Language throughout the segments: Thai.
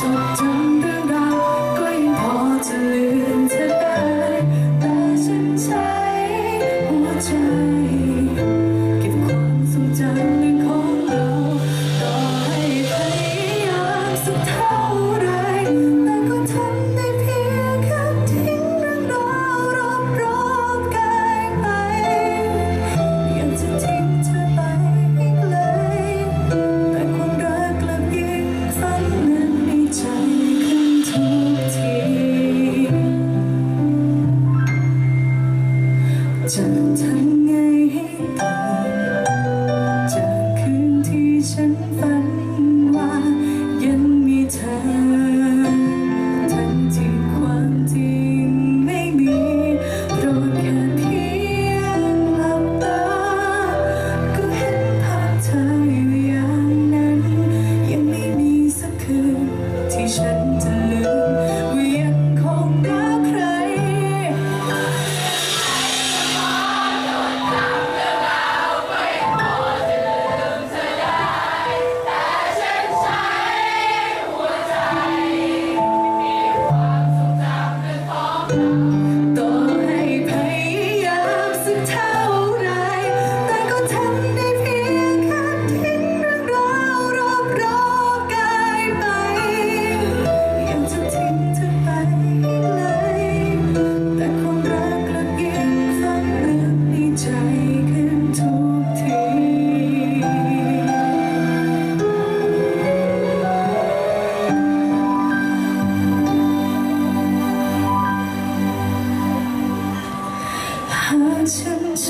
จดจำเรื่องราวก็ยังพอจะลืมเธอได้แต่ฉันใช้หัวใจ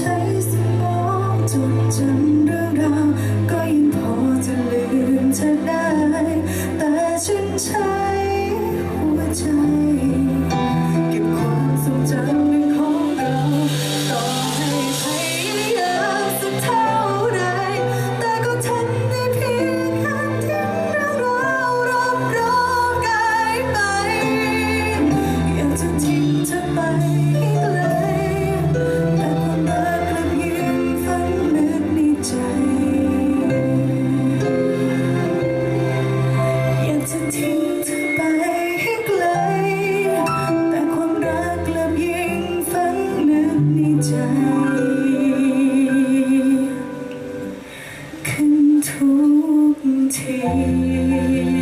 ใช้สมองจดจำเรื่องราวก็ยังพอจะลืมเธอได้ แต่ฉันใช้ you.